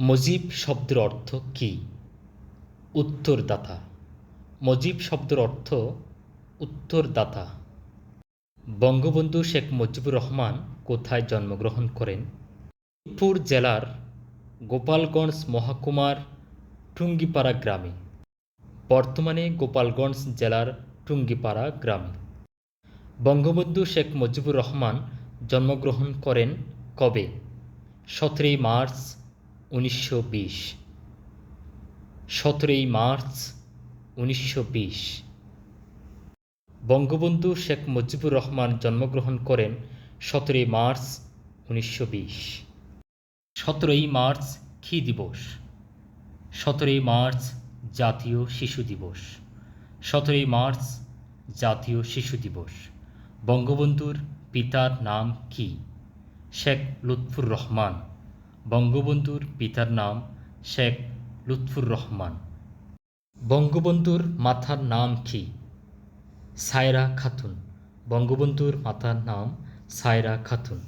মজিব শব্দের অর্থ কী? উত্তরদাতা। মজিব শব্দের অর্থ উত্তরদাতা। বঙ্গবন্ধু শেখ মুজিবুর রহমান কোথায় জন্মগ্রহণ করেন? ফরিদপুর জেলার গোপালগঞ্জ মহকুমার টুঙ্গিপাড়া গ্রামে। বর্তমানে গোপালগঞ্জ জেলার টুঙ্গিপাড়া গ্রামে। বঙ্গবন্ধু শেখ মুজিবুর রহমান জন্মগ্রহণ করেন কবে? সতেরোই মার্চ উনিশশো বিশ। সতেরোই মার্চ উনিশশো বিশ। বঙ্গবন্ধু শেখ মুজিবুর রহমান জন্মগ্রহণ করেন সতেরোই মার্চ উনিশশো বিশ। সতেরোই মার্চ কি দিবস? সতেরোই মার্চ জাতীয় শিশু দিবস। সতেরোই মার্চ জাতীয় শিশু দিবস। বঙ্গবন্ধুর পিতার নাম কি? শেখ লুৎফুর রহমান। বঙ্গবন্ধুর পিতার নাম শেখ লুৎফুর রহমান। বঙ্গবন্ধুর মাথার নাম কি? সায়রা খাতুন। বঙ্গবন্ধুর মাতার নাম সায়রা খাতুন।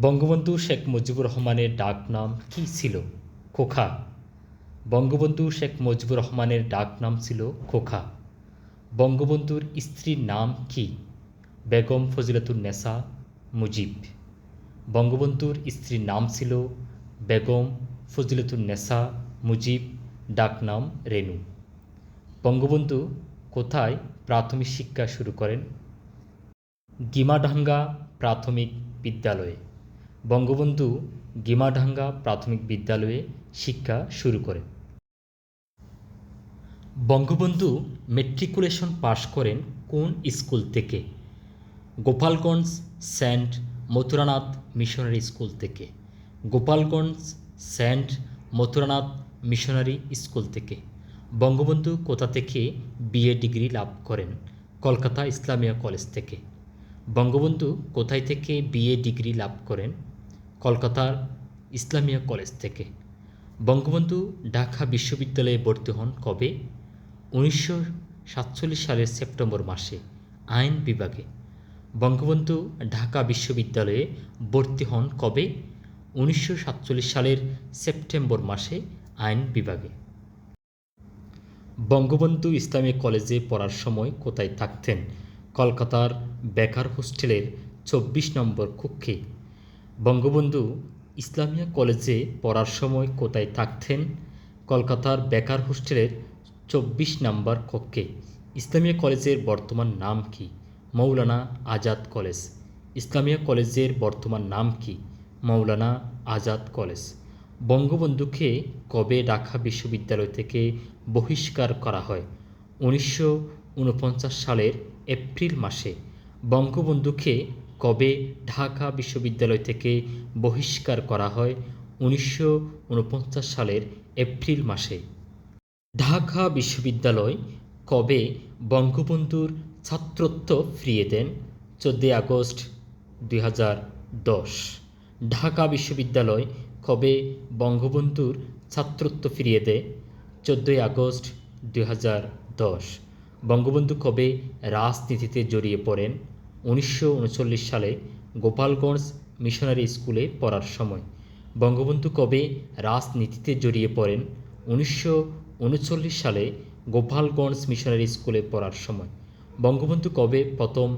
বঙ্গবন্ধু শেখ মুজিবুর রহমানের ডাক নাম কি ছিল? খোখা। বঙ্গবন্ধু শেখ মুজিবুর রহমানের ডাক নাম ছিল খোখা। বঙ্গবন্ধুর স্ত্রীর নাম কি? বেগম ফজিলাতুন নেসা মুজিব। বঙ্গবন্ধুর স্ত্রীর নাম ছিল বেগম নেসা মুজিব, ডাকনাম রেনু। বঙ্গবন্ধু কোথায় প্রাথমিক শিক্ষা শুরু করেন? গিমাডাঙ্গা প্রাথমিক বিদ্যালয়ে। বঙ্গবন্ধু গিমাডাঙ্গা প্রাথমিক বিদ্যালয়ে শিক্ষা শুরু করেন। বঙ্গবন্ধু মেট্রিকুলেশন পাশ করেন কোন স্কুল থেকে? Gopalganj, saint Mathuranath missionary school থেকে। Gopalganj saint Mathuranath missionary school থেকে। বঙ্গবন্ধু কোথা থেকে বিএ ডিগ্রি লাভ করেন? কলকাতা ইসলামিয়া কলেজ থেকে। বঙ্গবন্ধু কোথায় থেকে বিএ ডিগ্রি লাভ করেন? কলকাতার ইসলামিয়া কলেজ থেকে। বঙ্গবন্ধু ঢাকা বিশ্ববিদ্যালয়ে ভর্তি হন কবে? উনিশশো সাতচল্লিশ সালের সেপ্টেম্বর মাসে আইন বিভাগে। বঙ্গবন্ধু ঢাকা বিশ্ববিদ্যালয়ে ভর্তি হন কবে? উনিশশো সাতচল্লিশ সালের সেপ্টেম্বর মাসে আইন বিভাগে। বঙ্গবন্ধু ইসলামী কলেজে পড়ার সময় কোথায় থাকতেন? কলকাতার বেকার হোস্টেলের চব্বিশ নম্বর কক্ষে। বঙ্গবন্ধু ইসলামিয়া কলেজে পড়ার সময় কোথায় থাকতেন? কলকাতার বেকার হোস্টেলের চব্বিশ নম্বর কক্ষে। ইসলামিয়া কলেজের বর্তমান নাম কি? মৌলানা আজাদ কলেজ। ইসলামিয়া কলেজের বর্তমান নাম কি? মৌলানা আজাদ কলেজ। বঙ্গবন্ধুকে কবে ঢাকা বিশ্ববিদ্যালয় থেকে বহিষ্কার করা হয়? উনিশশো উনপঞ্চাশ সালের এপ্রিল মাসে। বঙ্গবন্ধুকে কবে ঢাকা বিশ্ববিদ্যালয় থেকে বহিষ্কার করা হয়? উনিশশো উনপঞ্চাশ সালের এপ্রিল মাসে। ঢাকা বিশ্ববিদ্যালয় কবে বঙ্গবন্ধুর ছাত্রত্ব ফিরিয়ে দেন চোদ্দোই আগস্ট দুই ঢাকা বিশ্ববিদ্যালয় কবে বঙ্গবন্ধুর ছাত্রত্ব ফিরিয়ে দেয়? চোদ্দোই আগস্ট দুই বঙ্গবন্ধু কবে রাজনীতিতে জড়িয়ে পড়েন? উনিশশো উনচল্লিশ সালে গোপালগঞ্জ মিশনারি স্কুলে পড়ার সময়। বঙ্গবন্ধু কবে রাজনীতিতে জড়িয়ে পড়েন? উনিশশো উনচল্লিশ সালে গোপালগঞ্জ মিশনারি স্কুলে পড়ার সময়। বঙ্গবন্ধু কবে প্রথম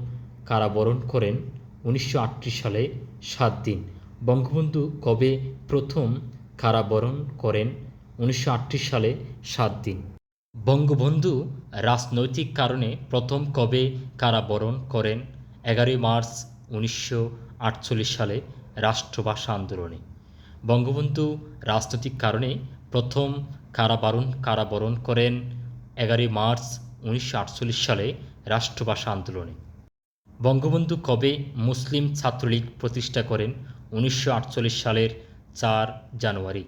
কারাবরণ করেন? উনিশশো আটত্রিশ সালে সাত দিন। বঙ্গবন্ধু কবে প্রথম কারাবরণ করেন? উনিশশো আটত্রিশ সালে সাত দিন। বঙ্গবন্ধু রাজনৈতিক কারণে প্রথম কবে কারাবরণ করেন? এগারোই মার্চ উনিশশো আটচল্লিশ সালে রাষ্ট্রভাষা আন্দোলনে। বঙ্গবন্ধু রাজনৈতিক কারণে প্রথম কারাবরণ কারাবরণ করেন এগারোই মার্চ উনিশশো আটচল্লিশ সালে রাষ্ট্রভাষা আন্দোলনে। বঙ্গবন্ধু কবে মুসলিম ছাত্রলীগ প্রতিষ্ঠা করেন? উনিশশো আটচল্লিশ সালের চার জানুয়ারি।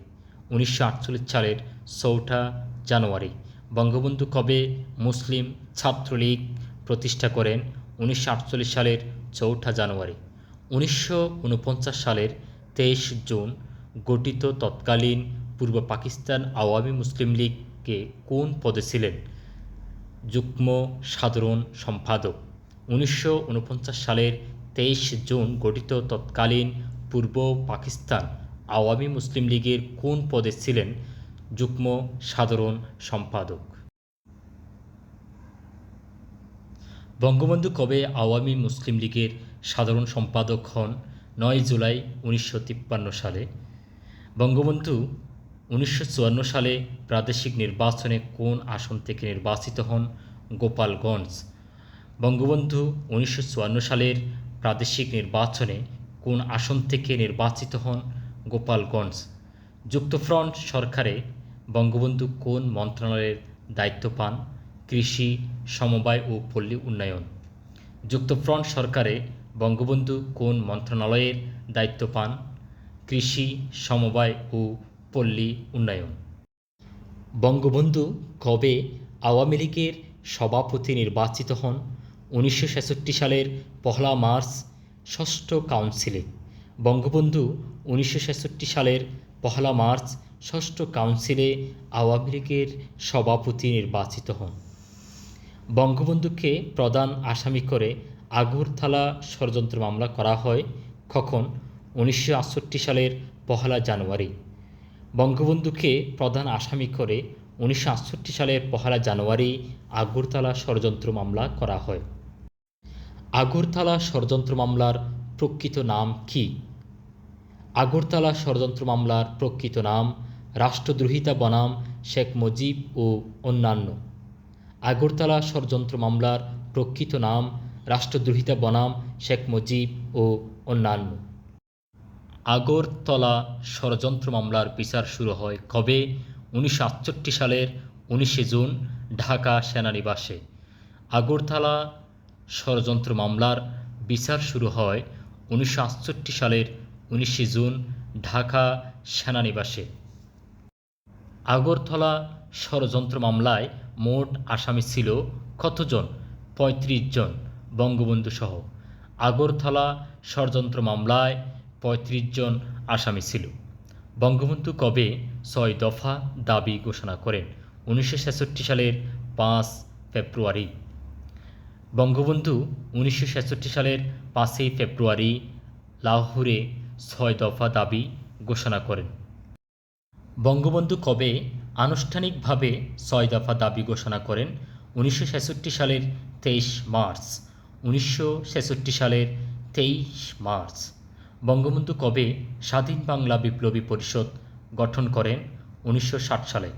উনিশশো আটচল্লিশ সালের চৌঠা জানুয়ারি। বঙ্গবন্ধু কবে মুসলিম ছাত্রলীগ প্রতিষ্ঠা করেন? উনিশশো আটচল্লিশ সালের চৌঠা জানুয়ারি। উনিশশো উনপঞ্চাশ সালের তেইশ জুন গঠিত তৎকালীন পূর্ব পাকিস্তান আওয়ামী মুসলিম লীগকে কোন পদে ছিলেন? যুগ্ম সাধারণ সম্পাদক। উনিশশো ঊনপঞ্চাশ সালের তেইশ জুন গঠিত তৎকালীন পূর্ব পাকিস্তান আওয়ামী মুসলিম লীগের কোন পদে ছিলেন যুগ্ম সাধারণ সম্পাদক? বঙ্গবন্ধু কবে আওয়ামী মুসলিম লীগের সাধারণ সম্পাদক হন? নয় জুলাই উনিশশো তিপ্পান্ন সালে। বঙ্গবন্ধু উনিশশো চুয়ান্ন সালে প্রাদেশিক নির্বাচনে কোন আসন থেকে নির্বাচিত হন গোপালগঞ্জ? বঙ্গবন্ধু উনিশশো চুয়ান্ন সালের প্রাদেশিক নির্বাচনে কোন আসন থেকে নির্বাচিত হন গোপালগঞ্জ? যুক্তফ্রন্ট সরকারে বঙ্গবন্ধু কোন মন্ত্রণালয়ের দায়িত্ব পান? কৃষি, সমবায় ও পল্লী উন্নয়ন। যুক্তফ্রন্ট সরকারে বঙ্গবন্ধু কোন মন্ত্রণালয়ের দায়িত্ব পান? কৃষি, সমবায় ও পল্লী উন্নয়ন। বঙ্গবন্ধু কবে আওয়ামী লীগের সভাপতি নির্বাচিত হন? উনিশশো ছেষট্টি সালের পহলা মার্চ, ষষ্ঠ কাউন্সিলে। বঙ্গবন্ধু উনিশশো ছেষট্টি সালের পহলা মার্চ, ষষ্ঠ কাউন্সিলে আওয়ামী লীগের সভাপতি নির্বাচিত হন। বঙ্গবন্ধুকে প্রধান আসামি করে আগরতলা ষড়যন্ত্র মামলা করা হয় কখন? উনিশশো আটষট্টি সালের পহলা জানুয়ারি। বঙ্গবন্ধুকে প্রধান আসামি করে উনিশশো আটষট্টি সালের পহেলা জানুয়ারি আগরতলা ষড়যন্ত্র মামলা করা হয়। আগরতলা ষড়যন্ত্র মামলার প্রকৃত নাম কি? আগরতলা ষড়যন্ত্র মামলার প্রকৃত নাম রাষ্ট্রদ্রোহিতা বনাম শেখ মুজিব ও অন্যান্য। আগরতলা ষড়যন্ত্র মামলার প্রকৃত নাম রাষ্ট্রদ্রোহিতা বনাম শেখ মুজিব ও অন্যান্য। আগরতলা ষড়যন্ত্র মামলার বিচার শুরু হয় কবে? উনিশশো আটষট্টি সালের উনিশে জুন, ঢাকা সেনানিবাসে। আগরতলা ষড়যন্ত্র মামলার বিচার শুরু হয় উনিশশো আটষট্টি সালের উনিশে জুন, ঢাকা সেনানিবাসে। আগরতলা ষড়যন্ত্র মামলায় মোট আসামি ছিল কতজন? পঁয়ত্রিশ জন বঙ্গবন্ধুসহ। আগরতলা ষড়যন্ত্র মামলায় পঁয়ত্রিশ জন আসামি ছিল। বঙ্গবন্ধু কবে ছয় দফা দাবি ঘোষণা করেন? উনিশশো ছেষট্টি সালের পাঁচ ফেব্রুয়ারি। বঙ্গবন্ধু উনিশশো ছেষট্টি সালের পাঁচই ফেব্রুয়ারি লাহোরে ছয় দফা দাবি ঘোষণা করেন। বঙ্গবন্ধু কবে আনুষ্ঠানিকভাবে ছয় দফা দাবি ঘোষণা করেন? উনিশশো ছেষট্টি সালের তেইশ মার্চ। উনিশশো ছেষট্টি সালের তেইশ মার্চ। বঙ্গবন্ধু কবে স্বাধীন বাংলা বিপ্লবী পরিষদ গঠন করেন? উনিশশো ষাট সালে।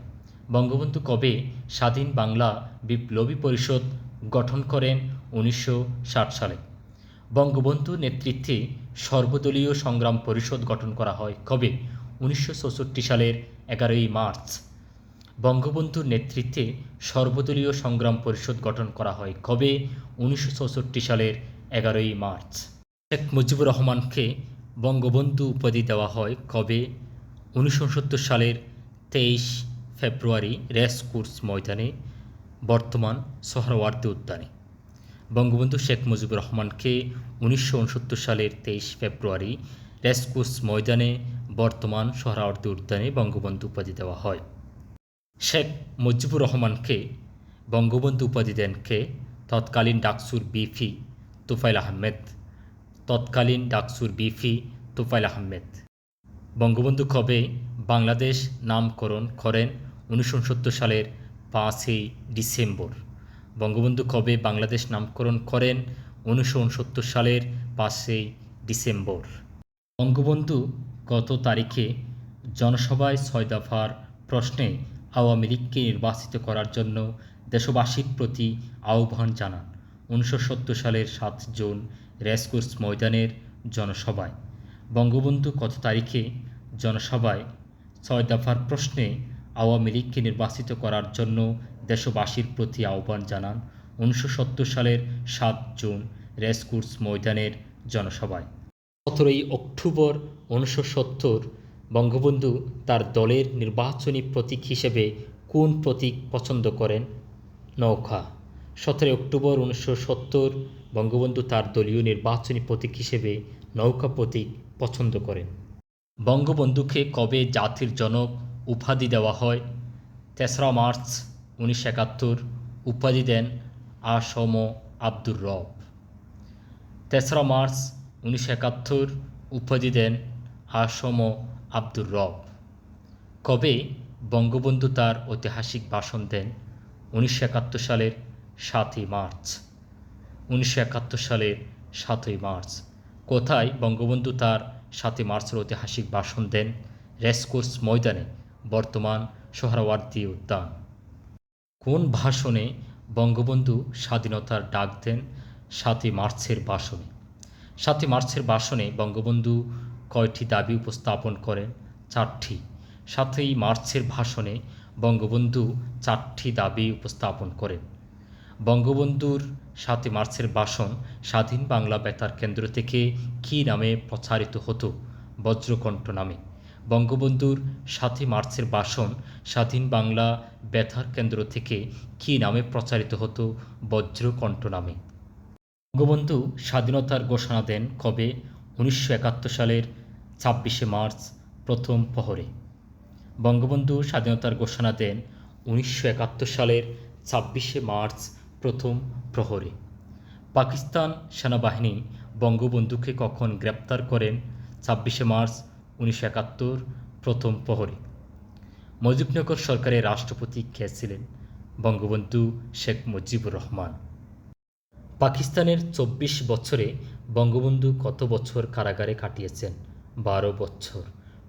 বঙ্গবন্ধু কবে স্বাধীন বাংলা বিপ্লবী পরিষদ গঠন করেন? উনিশশো ষাট সালে। বঙ্গবন্ধু নেতৃত্বে সর্বদলীয় সংগ্রাম পরিষদ গঠন করা হয় কবে? উনিশশো চৌষট্টি সালের এগারোই মার্চ। বঙ্গবন্ধুর নেতৃত্বে সর্বদলীয় সংগ্রাম পরিষদ গঠন করা হয় কবে? উনিশশো চৌষট্টি সালের এগারোই মার্চ। শেখ মুজিবুর রহমানকে বঙ্গবন্ধু উপাধি দেওয়া হয় কবে? উনিশশো উনসত্তর সালের তেইশ ফেব্রুয়ারি রেস কোর্স ময়দানে, বর্তমান সোহরাওয়ার্দী উদ্যানে। বঙ্গবন্ধু শেখ মুজিবুর রহমানকে উনিশশো উনসত্তর সালের তেইশ ফেব্রুয়ারি রেসকোর্স ময়দানে, বর্তমান সোহরাওয়ার্দী উদ্যানে বঙ্গবন্ধু উপাধি দেওয়া হয়। শেখ মুজিবুর রহমানকে বঙ্গবন্ধু উপাধি দেন কে? তৎকালীন ডাকসুর বিফি তুফাইল আহমেদ। তৎকালীন ডাকসুর বিফি তুফাইল আহমেদ। বঙ্গবন্ধু কবে বাংলাদেশ নামকরণ করেন উনিশশো উনসত্তর সালের পাঁচই ডিসেম্বর। বঙ্গবন্ধু কবে বাংলাদেশ নামকরণ করেন উনিশশো উনসত্তর সালের পাঁচই ডিসেম্বর। বঙ্গবন্ধু গত তারিখে জনসভায় ছয় দফার প্রশ্নে আওয়ামী লীগকে নির্বাচিত করার জন্য দেশবাসীর প্রতি আহ্বান জানান। উনিশশো সত্তর সালের সাত জুন রেসকোর্স ময়দানের জনসভায়। বঙ্গবন্ধু কত তারিখে জনসভায় ছয় দফার প্রশ্নে আওয়ামী লীগকে নির্বাচিত করার জন্য দেশবাসীর প্রতি আহ্বান জানান উনিশশো সত্তর সালের সাত জুন রেসকোর্স ময়দানের জনসভায়। সতেরোই অক্টোবর উনিশশো সত্তর বঙ্গবন্ধু তার দলের নির্বাচনী প্রতীক হিসেবে কোন প্রতীক পছন্দ করেন? নৌকা সতেরোই অক্টোবর উনিশশো সত্তর বঙ্গবন্ধু তার দলীয় নির্বাচনী প্রতীক হিসেবে নৌকা প্রতীক পছন্দ করেন। বঙ্গবন্ধুকে কবে জাতির জনক উপাধি দেওয়া হয়? তেসরা মার্চ উনিশশো একাত্তর। উপাধি দেন আসম আব্দুর রব। তেসরা মার্চ উনিশশো একাত্তর। উপাধি দেন আসম আব্দুর রব। কবে বঙ্গবন্ধু তার ঐতিহাসিক ভাষণ দেন? উনিশশো একাত্তর সালের সাতই মার্চ। উনিশশো একাত্তর সালের সাতই মার্চ। কোথায় বঙ্গবন্ধু তার সাতই মার্চের ঐতিহাসিক ভাষণ দেন? রেসকোর্স ময়দানে বর্তমান সোহরাওয়ার্দী উদ্যান। কোন ভাষণে বঙ্গবন্ধু স্বাধীনতার ডাক দেন? সাতই মার্চের ভাষণে। সাতই মার্চের ভাষণে বঙ্গবন্ধু কয়টি দাবি উপস্থাপন করেন? চারটি। সাতই মার্চের ভাষণে বঙ্গবন্ধু চারটি দাবি উপস্থাপন করেন। বঙ্গবন্ধুর সাতই মার্চের ভাষণ স্বাধীন বাংলা বেতার কেন্দ্র থেকে কী নামে প্রচারিত হতো? বজ্রকণ্ঠ নামে। বঙ্গবন্ধুর সাতই মার্চের ভাষণ স্বাধীন বাংলা বেতার কেন্দ্র থেকে কী নামে প্রচারিত হতো? বজ্রকণ্ঠ নামে। বঙ্গবন্ধু স্বাধীনতার ঘোষণা দেন কবে? উনিশশো একাত্তর সালের ছাব্বিশে মার্চ, প্রথম প্রহরে। বঙ্গবন্ধু স্বাধীনতার ঘোষণা দেন উনিশশো একাত্তর সালের ছাব্বিশে মার্চ প্রথম প্রহরে। পাকিস্তান সেনাবাহিনী বঙ্গবন্ধুকে কখন গ্রেপ্তার করেন? ছাব্বিশে মার্চ উনিশশো একাত্তর, প্রথম প্রহরে। মুজিবনগর সরকারের রাষ্ট্রপতি কে ছিলেন? বঙ্গবন্ধু শেখ মুজিবুর রহমান। পাকিস্তানের চব্বিশ বছরে বঙ্গবন্ধু কত বছর কারাগারে কাটিয়েছেন? বারো বছর।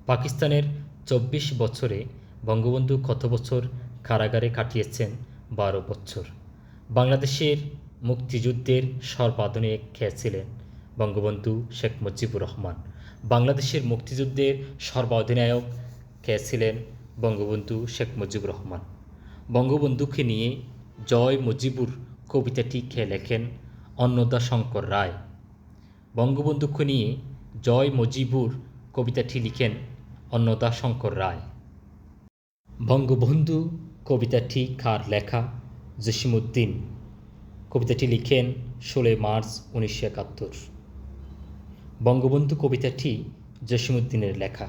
পাকিস্তানের চব্বিশ বছরে বঙ্গবন্ধু কত বছর কারাগারে কাটিয়েছেন? বারো বছর। বাংলাদেশের মুক্তিযুদ্ধের সর্বাধুনিক কে ছিলেন বঙ্গবন্ধু শেখ মুজিবুর রহমান। বাংলাদেশের মুক্তিযুদ্ধের সর্বাধিনায়ক কে ছিলেন বঙ্গবন্ধু শেখ মুজিবুর রহমান। বঙ্গবন্ধুকে নিয়ে জয় মুজিবুর কবিতাটি খেয়ে লেখেন অন্নদা শঙ্কর রায়। বঙ্গবন্ধুকে নিয়ে জয় মুজিবুর কবিতাটি লিখেন অন্নদা শঙ্কর রায়। বঙ্গবন্ধু কবিতাটি কার লেখা? জসিমুদ্দিন। কবিতাটি লিখেন ষোলোই মার্চ উনিশশো একাত্তর। বঙ্গবন্ধু কবিতাটি জসিমুদ্দিনের লেখা।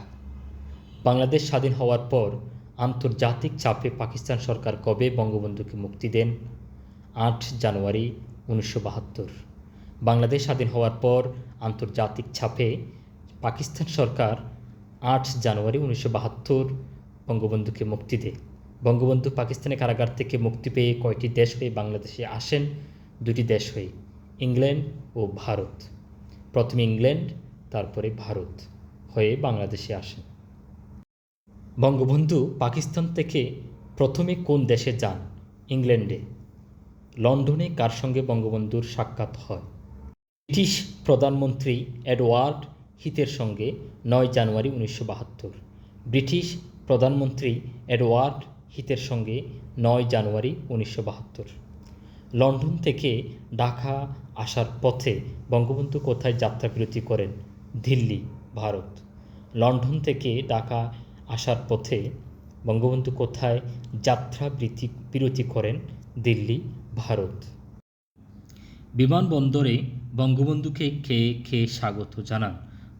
বাংলাদেশ স্বাধীন হওয়ার পর আন্তর্জাতিক চাপে পাকিস্তান সরকার কবে বঙ্গবন্ধুকে মুক্তি দেন? আট জানুয়ারি উনিশশো বাহাত্তর। বাংলাদেশ স্বাধীন হওয়ার পর আন্তর্জাতিক চাপে পাকিস্তান সরকার আট জানুয়ারি উনিশশো বাহাত্তর বঙ্গবন্ধুকে মুক্তি দেয়। বঙ্গবন্ধু পাকিস্তানের কারাগার থেকে মুক্তি পেয়ে কয়টি দেশ হয়ে বাংলাদেশে আসেন? দুটি দেশ হয়ে ইংল্যান্ড ও ভারত। প্রথমে ইংল্যান্ড, তারপরে ভারত হয়ে বাংলাদেশে আসেন। বঙ্গবন্ধু পাকিস্তান থেকে প্রথমে কোন দেশে যান? ইংল্যান্ডে। লন্ডনে কার সঙ্গে বঙ্গবন্ধুর সাক্ষাৎ হয়? ব্রিটিশ প্রধানমন্ত্রী এডওয়ার্ড হিতের সঙ্গে নয় জানুয়ারি উনিশশো বাহাত্তর। ব্রিটিশ প্রধানমন্ত্রী এডওয়ার্ড হিতের সঙ্গে নয় জানুয়ারি উনিশশো বাহাত্তর। লন্ডন থেকে ঢাকা আসার পথে বঙ্গবন্ধু কোথায় যাত্রাবিরতি করেন? দিল্লি, ভারত। লন্ডন থেকে ঢাকা আসার পথে বঙ্গবন্ধু কোথায় যাত্রা বিরতি করেন? দিল্লি, ভারত। বিমানবন্দরে বঙ্গবন্ধুকে খেয়ে খেয়ে স্বাগত জানান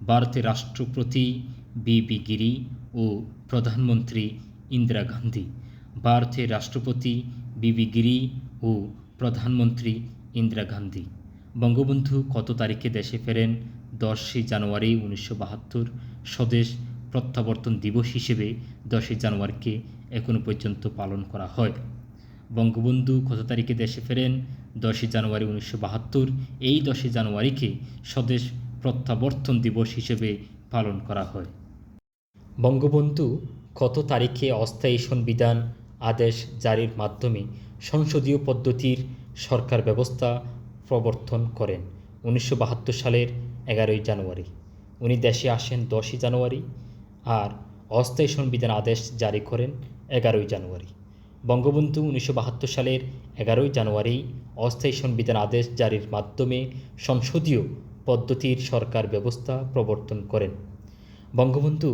ভারতের রাষ্ট্রপতি বিবি গিরি ও প্রধানমন্ত্রী ইন্দিরা গান্ধী। ভারতের রাষ্ট্রপতি বিবি গিরি ও প্রধানমন্ত্রী ইন্দিরা গান্ধী। বঙ্গবন্ধু কত তারিখে দেশে ফেরেন? দশই জানুয়ারি উনিশশো বাহাত্তর, স্বদেশ প্রত্যাবর্তন দিবস হিসেবে দশই জানুয়ারিকে এখনও পর্যন্ত পালন করা হয়। বঙ্গবন্ধু কত তারিখে দেশে ফেরেন? দশই জানুয়ারি উনিশশো বাহাত্তর, এই দশই জানুয়ারিকে স্বদেশ প্রত্যাবর্তন দিবস হিসেবে পালন করা হয়। বঙ্গবন্ধু কত তারিখে অস্থায়ী সংবিধান আদেশ জারির মাধ্যমে সংসদীয় পদ্ধতির সরকার ব্যবস্থা প্রবর্তন করেন উনিশশো বাহাত্তর সালের এগারোই জানুয়ারি। উনি দেশে আসেন দশই জানুয়ারি আর অস্থায়ী সংবিধান আদেশ জারি করেন এগারোই জানুয়ারি। বঙ্গবন্ধু উনিশশো বাহাত্তর সালের এগারোই জানুয়ারি অস্থায়ী সংবিধান আদেশ জারির মাধ্যমে সংসদীয় পদ্ধতির সরকার ব্যবস্থা প্রবর্তন করেন। বঙ্গবন্ধু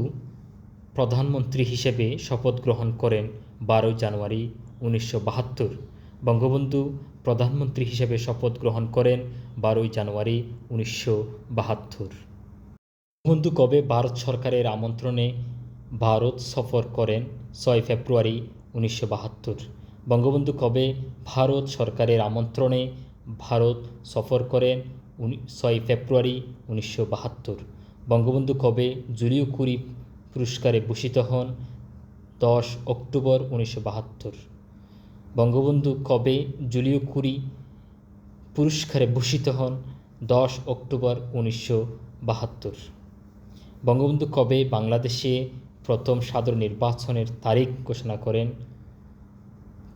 প্রধানমন্ত্রী হিসেবে শপথ গ্রহণ করেন বারোই জানুয়ারি উনিশশো বাহাত্তর। বঙ্গবন্ধু প্রধানমন্ত্রী হিসেবে শপথ গ্রহণ করেন বারোই জানুয়ারি উনিশশো বাহাত্তর। বঙ্গবন্ধু কবে ভারত সরকারের আমন্ত্রণে ভারত সফর করেন? ছয় ফেব্রুয়ারি উনিশশো বাহাত্তর। বঙ্গবন্ধু কবে ভারত সরকারের আমন্ত্রণে ভারত সফর করেন? ছয় ফেব্রুয়ারি উনিশশো বাহাত্তর। বঙ্গবন্ধু কবে জুলিও কুড়ি পুরস্কারে ভূষিত হন? দশ অক্টোবর উনিশশো বাহাত্তর। বঙ্গবন্ধু কবে জুলিও কুরি পুরস্কারে ভূষিত হন? দশ অক্টোবর উনিশশো বাহাত্তর। বঙ্গবন্ধু কবে বাংলাদেশে প্রথম সাধারণ নির্বাচনের তারিখ ঘোষণা করেন?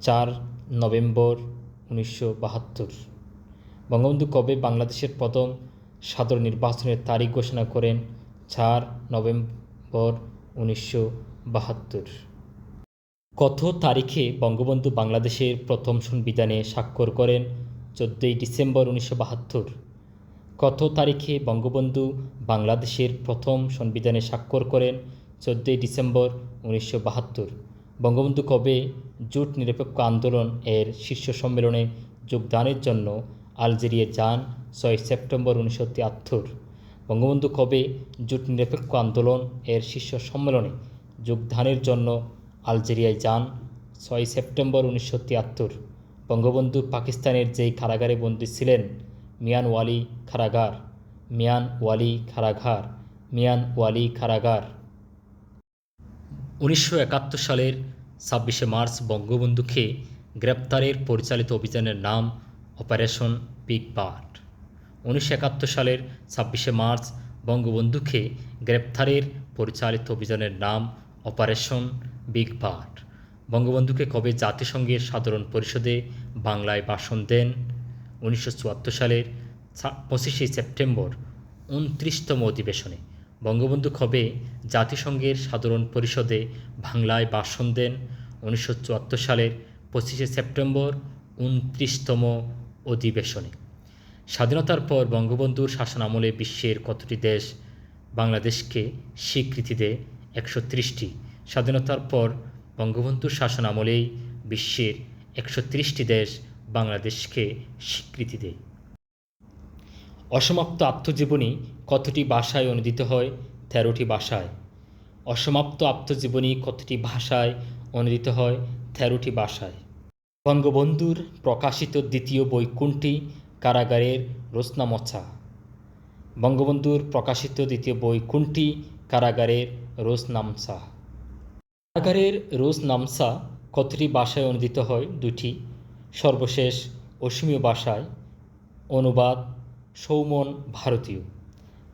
চার নভেম্বর উনিশশো বাহাত্তর। বঙ্গবন্ধু কবে বাংলাদেশের প্রথম সাধারণ নির্বাচনের তারিখ ঘোষণা করেন? চার নভেম্বর উনিশশো বাহাত্তর। কত তারিখে বঙ্গবন্ধু বাংলাদেশের প্রথম সংবিধানে স্বাক্ষর করেন চোদ্দোই ডিসেম্বর উনিশশো বাহাত্তর। কত তারিখে বঙ্গবন্ধু বাংলাদেশের প্রথম সংবিধানে স্বাক্ষর করেন চোদ্দোই ডিসেম্বর উনিশশো বাহাত্তর। বঙ্গবন্ধু কবে জোট নিরপেক্ষ আন্দোলন এর শীর্ষ সম্মেলনে যোগদানের জন্য আলজেরিয়া যান ছয় সেপ্টেম্বর উনিশশো তিয়াত্তর। বঙ্গবন্ধু কবে জোট নিরপেক্ষ আন্দোলন এর শীর্ষ সম্মেলনে যোগদানের জন্য আলজেরিয়ায় যান। ছয় সেপ্টেম্বর উনিশশো তিয়াত্তর, বঙ্গবন্ধু পাকিস্তানের যেই কারাগারে বন্দী ছিলেন, মিয়ান ওয়ালি কারাগার। মিয়ান ওয়ালি কারাগার, মিয়ান ওয়ালি কারাগার। উনিশশো একাত্তর সালের ছাব্বিশে মার্চ বঙ্গবন্ধুকে গ্রেপ্তারের পরিচালিত অভিযানের নাম অপারেশন বিগ বার্ড। উনিশশো একাত্তর সালের ছাব্বিশে মার্চ বঙ্গবন্ধুকে গ্রেপ্তারের পরিচালিত অভিযানের নাম অপারেশন বিগ বার্ড বঙ্গবন্ধুকে কবে জাতিসংঘের সাধারণ পরিষদে বাংলায় ভাষণ দেন? উনিশশো চুয়াত্তর সালের পঁচিশে সেপ্টেম্বর, উনত্রিশতম অধিবেশনে। বঙ্গবন্ধু কবে জাতিসংঘের সাধারণ পরিষদে বাংলায় ভাষণ দেন? উনিশশো চুয়াত্তর সালের পঁচিশে সেপ্টেম্বর, উনত্রিশতম অধিবেশনে। স্বাধীনতার পর বঙ্গবন্ধুর শাসনামলে বিশ্বের কতটি দেশ বাংলাদেশকে স্বীকৃতি দেয়? একশো ত্রিশটি। স্বাধীনতার পর বঙ্গবন্ধুর শাসন আমলেই বিশ্বের একশো ত্রিশটি দেশ বাংলাদেশকে স্বীকৃতি দেয়। অসমাপ্ত আত্মজীবনী কতটি ভাষায় অনুদিত হয়, তেরোটি ভাষায়? অসমাপ্ত আত্মজীবনী কতটি ভাষায় অনুদিত হয়, তেরোটি ভাষায়? বঙ্গবন্ধুর প্রকাশিত দ্বিতীয় বই কোনটি, কারাগারের রোজনামচা বঙ্গবন্ধুর প্রকাশিত দ্বিতীয় বই কোনটি, কারাগারের কারাগারের রোজনামসা কতটি ভাষায় অনুদিত হয় দুটি সর্বশেষ অসমীয় ভাষায় অনুবাদ সৌমন ভারতীয়।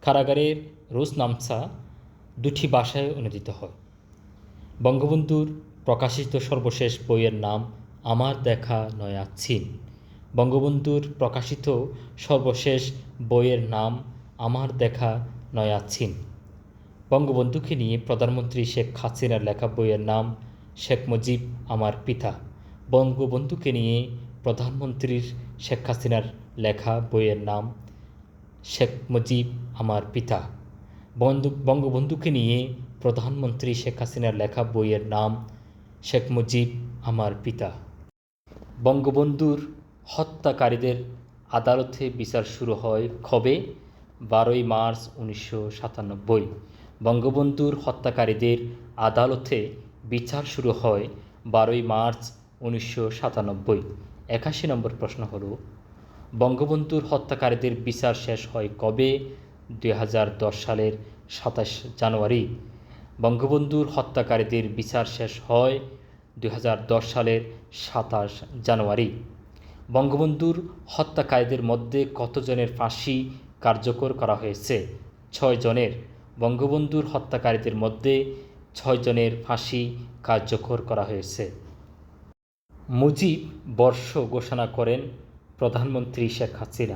কারাগারের রোজ নামসা দুটি ভাষায় অনুদিত হয়। বঙ্গবন্ধুর প্রকাশিত সর্বশেষ বইয়ের নাম আমার দেখা নয়া চীন। বঙ্গবন্ধুর প্রকাশিত সর্বশেষ বইয়ের নাম আমার দেখা নয়া চীন। বঙ্গবন্ধুকে নিয়ে প্রধানমন্ত্রী শেখ হাসিনার লেখা বইয়ের নাম শেখ মুজিব আমার পিতা। বঙ্গবন্ধুকে নিয়ে প্রধানমন্ত্রীর শেখ হাসিনার লেখা বইয়ের নাম শেখ মুজিব আমার পিতা। বন্ধু, বঙ্গবন্ধুকে নিয়ে প্রধানমন্ত্রী শেখ হাসিনার লেখা বইয়ের নাম শেখ মুজিব আমার পিতা। বঙ্গবন্ধুর হত্যাকারীদের আদালতে বিচার শুরু হয় কবে? বারোই মার্চ উনিশশো সাতানব্বই। বঙ্গবন্ধুর হত্যাকারীদের আদালতে বিচার শুরু হয় বারোই মার্চ উনিশশো সাতানব্বই। একাশি নম্বর প্রশ্ন হল, বঙ্গবন্ধুর হত্যাকারীদের বিচার শেষ হয় কবে? দু হাজার দশ সালের সাতাশ জানুয়ারি। বঙ্গবন্ধুর হত্যাকারীদের বিচার শেষ হয় দুই হাজার দশ সালের সাতাশ জানুয়ারি। বঙ্গবন্ধুর হত্যাকারীদের মধ্যে কতজনের ফাঁসি কার্যকর করা হয়েছে? ছয় জনের। বঙ্গবন্ধুর হত্যাকারীদের মধ্যে ছয় জনের ফাঁসি কার্যকর করা হয়েছে। মুজিব বর্ষ ঘোষণা করেন প্রধানমন্ত্রী শেখ হাসিনা।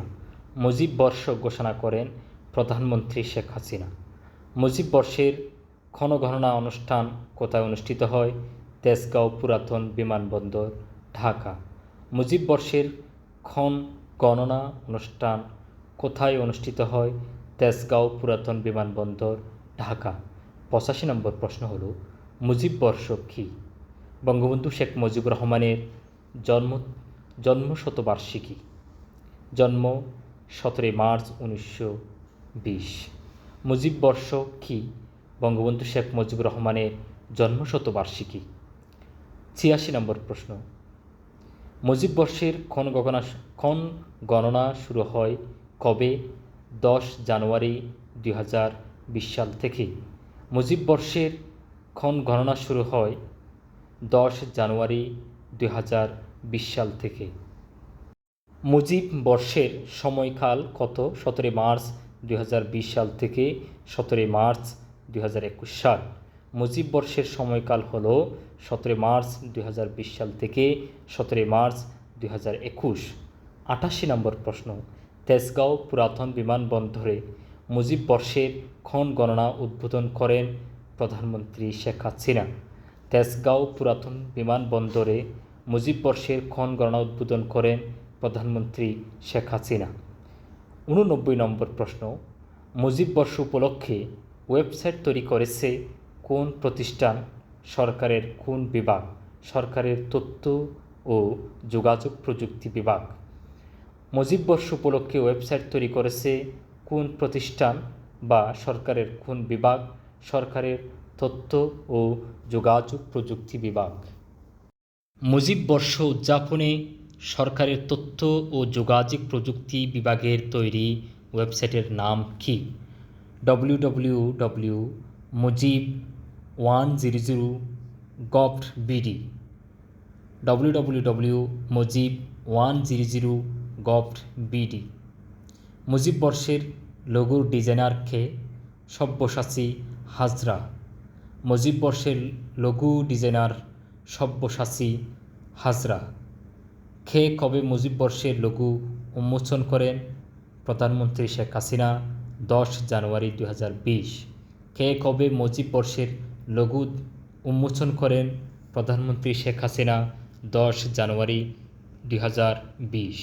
মুজিব বর্ষ ঘোষণা করেন প্রধানমন্ত্রী শেখ হাসিনা। মুজিব বর্ষের ক্ষণগণনা অনুষ্ঠান কোথায় অনুষ্ঠিত হয়? তেজগাঁও পুরাতন বিমানবন্দর, ঢাকা। মুজিব বর্ষের ক্ষণ গণনা অনুষ্ঠান কোথায় অনুষ্ঠিত হয়? তেজগাঁও পুরাতন বিমানবন্দর, ঢাকা। পঁচাশি নম্বর প্রশ্ন হল, মুজিব বর্ষ কী? বঙ্গবন্ধু শেখ মুজিবুর রহমানের জন্ম, জন্মশতবার্ষিকী। জন্ম সতেরোই মার্চ উনিশশো বিশ। মুজিব বর্ষ কী? বঙ্গবন্ধু শেখ মুজিবুর রহমানের জন্মশতবার্ষিকী। ছিয়াশি নম্বর প্রশ্ন, মুজিব বর্ষের ক্ষণ গণনা ক্ষণ গণনা শুরু হয় কবে দশ জানুয়ারি দুই হাজার বিশ সাল থেকে। মুজিব বর্ষের ক্ষণ গণনা শুরু হয় দশ জানুয়ারি দুই হাজার বিশ সাল থেকে। মুজিব বর্ষের সময়কাল কত? সতেরোই মার্চ দুই হাজার বিশ সাল থেকে সতেরোই মার্চ দুই হাজার একুশ সাল। মুজিব বর্ষের সময়কাল হল সতেরোই মার্চ দুই হাজার বিশ সাল থেকে সতেরোই মার্চ দুই হাজার একুশ। আটাশি নম্বর প্রশ্ন। তেজগাঁও পুরাতন বিমানবন্দরে মুজিব বর্ষের ক্ষণ গণনা উদ্বোধন করেন প্রধানমন্ত্রী শেখ হাসিনা। তেজগাঁও পুরাতন বিমানবন্দরে মুজিব বর্ষের ক্ষণ গণনা উদ্বোধন করেন প্রধানমন্ত্রী শেখ হাসিনা। উননব্বই নম্বর প্রশ্ন, মুজিব বর্ষ উপলক্ষে ওয়েবসাইট তৈরি করেছে কোন প্রতিষ্ঠান? সরকারের কোন বিভাগ? সরকারের তথ্য ও যোগাযোগ প্রযুক্তি বিভাগ। মুজিব বর্ষ উপলক্ষে ওয়েবসাইট তৈরি করেছে কোন প্রতিষ্ঠান বা সরকারের কোন বিভাগ, সরকারের তথ্য ও যোগাযোগ প্রযুক্তি বিভাগ। মুজিব বর্ষ উদযাপনে সরকারের তথ্য ও যোগাযোগ প্রযুক্তি বিভাগের তৈরি ওয়েবসাইটের নাম কি? W W W Mujib one zero zero gov BD W W W Mujib one zero zero gov BD. Mujib বর্ষের লঘুর ডিজাইনার খে সব্যসাচী হাজরা। মুজিব বর্ষের লঘু ডিজাইনার সব্যসাচী হাজরা। খে কবে মুজিব বর্ষের লঘু উন্মোচন করেন? প্রধানমন্ত্রী শেখ হাসিনা, দশ জানুয়ারি দু হাজার বিশ। খে কবে মুজিব বর্ষের লঘু উন্মোচন করেন? প্রধানমন্ত্রী শেখ হাসিনা, দশ জানুয়ারি দুই হাজার বিশ।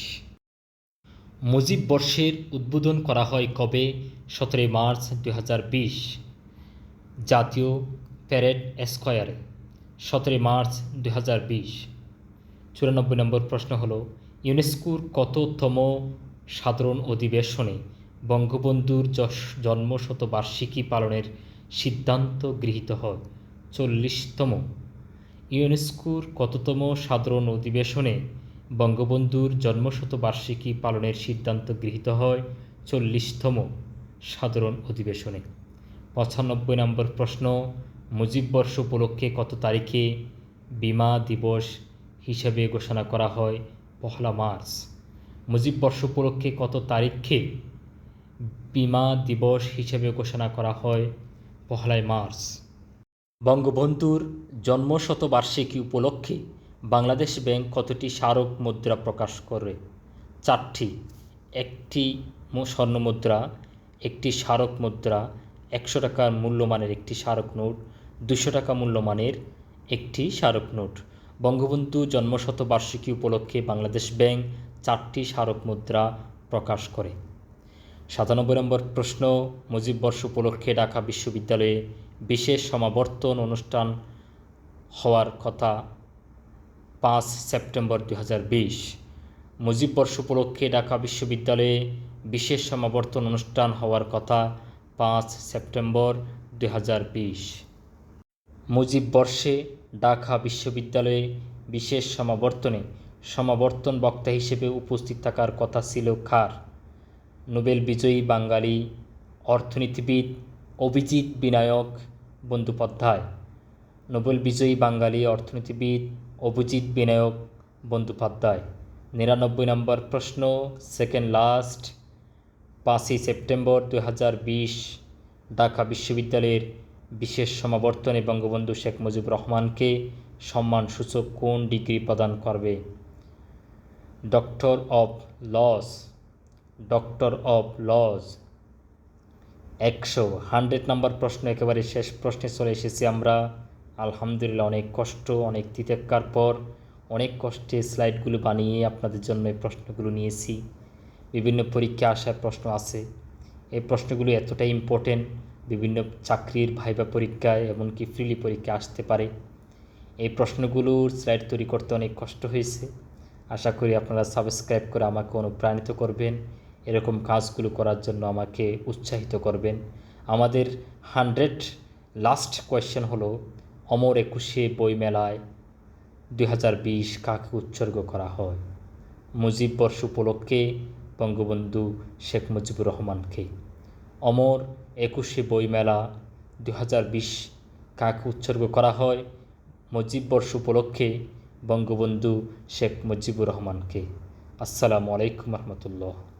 মুজিব বর্ষের উদ্বোধন করা হয় কবে? সতেরোই মার্চ দুই হাজার বিশ। জাতীয় প্যারেড স্কোয়ারে। সতেরোই মার্চ দুই চুরানব্বই নম্বর প্রশ্ন হলো, ইউনেস্কোর কততম সাধারণ অধিবেশনে বঙ্গবন্ধুর জন্মশতবার্ষিকী পালনের সিদ্ধান্ত গৃহীত হয়? চল্লিশতম। ইউনেস্কোর কততম সাধারণ অধিবেশনে বঙ্গবন্ধুর জন্মশতবার্ষিকী পালনের সিদ্ধান্ত গৃহীত হয় চল্লিশতম সাধারণ অধিবেশনে। পঁচানব্বই নম্বর প্রশ্ন, মুজিব বর্ষ উপলক্ষে কত তারিখে বিমা দিবস হিসেবে ঘোষণা করা হয়? পহলা মার্চ। মুজিব বর্ষ উপলক্ষে কত তারিখে বিমা দিবস হিসেবে ঘোষণা করা হয়? পহলাই মার্চ। বঙ্গবন্ধুর জন্মশতবার্ষিকী উপলক্ষে বাংলাদেশ ব্যাংক কতটি স্মারক মুদ্রা প্রকাশ করে? চারটি। একটি স্বর্ণ মুদ্রা, একটি স্মারক মুদ্রা, একশো টাকার মূল্যমানের একটি স্মারক নোট, দুশো টাকা মূল্যমানের একটি স্মারক নোট। বঙ্গবন্ধু জন্মশতবার্ষিকী উপলক্ষে বাংলাদেশ ব্যাংক চারটি স্মারক মুদ্রা প্রকাশ করে। সাতানব্বই নম্বর প্রশ্ন, মুজিব বর্ষ উপলক্ষে ঢাকা বিশ্ববিদ্যালয়ে বিশেষ সমাবর্তন অনুষ্ঠান হওয়ার কথা পাঁচ সেপ্টেম্বর দুই হাজার বিশ মুজিব বর্ষ উপলক্ষে ঢাকা বিশ্ববিদ্যালয়ে বিশেষ সমাবর্তন অনুষ্ঠান হওয়ার কথা পাঁচ সেপ্টেম্বর দু হাজার বিশ। মুজিব বর্ষে ঢাকা বিশ্ববিদ্যালয়ে বিশেষ সমাবর্তনে সমাবর্তন বক্তা হিসেবে উপস্থিত থাকার কথা ছিল খার নোবেল বিজয়ী বাঙালি, অর্থনীতিবিদ, অভিজিৎ বিনায়ক বন্দ্যোপাধ্যায়। নোবেল বিজয়ী বাঙালি, অর্থনীতিবিদ অভিজিৎ বিনায়ক বন্দ্যোপাধ্যায়। নিরানব্বই নম্বর প্রশ্ন সেকেন্ড লাস্ট পাঁচই সেপ্টেম্বর দু হাজার বিশ, ঢাকা বিশ্ববিদ্যালয়ের বিশেষ সমাবর্তনে বঙ্গবন্ধু শেখ মুজিবুর রহমানকে সম্মানসূচক কোন ডিগ্রি প্রদান করবে? Doctor of laws doctor of laws একশো। হান্ড্রেড নাম্বার প্রশ্ন, একেবারে শেষ প্রশ্নে চলে এসেছি আমরা। আলহামদুলিল্লাহ অনেক কষ্ট, অনেক তিতেক্কার পর অনেক কষ্টে স্লাইডগুলো বানিয়ে আপনাদের জন্য এই প্রশ্নগুলো নিয়েছি। বিভিন্ন পরীক্ষা আসার প্রশ্ন আছে। এই প্রশ্নগুলো এতটাই ইম্পর্টেন্ট বিভিন্ন চাকরির ভাইবা পরীক্ষায় এমনকি ফ্রিলি পরীক্ষা আসতে পারে। এই প্রশ্নগুলোর স্লাইড তৈরি করতে অনেক কষ্ট হয়েছে। আশা করি আপনারা সাবস্ক্রাইব করে আমাকে অনুপ্রাণিত করবেন। এরকম কাজগুলো করার জন্য আমাকে উৎসাহিত করবেন। আমাদের হান্ড্রেড লাস্ট কোয়েশ্চেন হলো অমর একুশে বইমেলায় দুই হাজার বিশ কাকে উৎসর্গ করা হয়? মুজিব বর্ষ উপলক্ষে বঙ্গবন্ধু শেখ মুজিবুর রহমানকে। অমর একুশে বইমেলা দু হাজার বিশ কাকে উৎসর্গ করা হয়? মুজিব বর্ষ উপলক্ষে বঙ্গবন্ধু শেখ মুজিবুর রহমানকে। আসসালামু আলাইকুম রহমতুল্লাহ।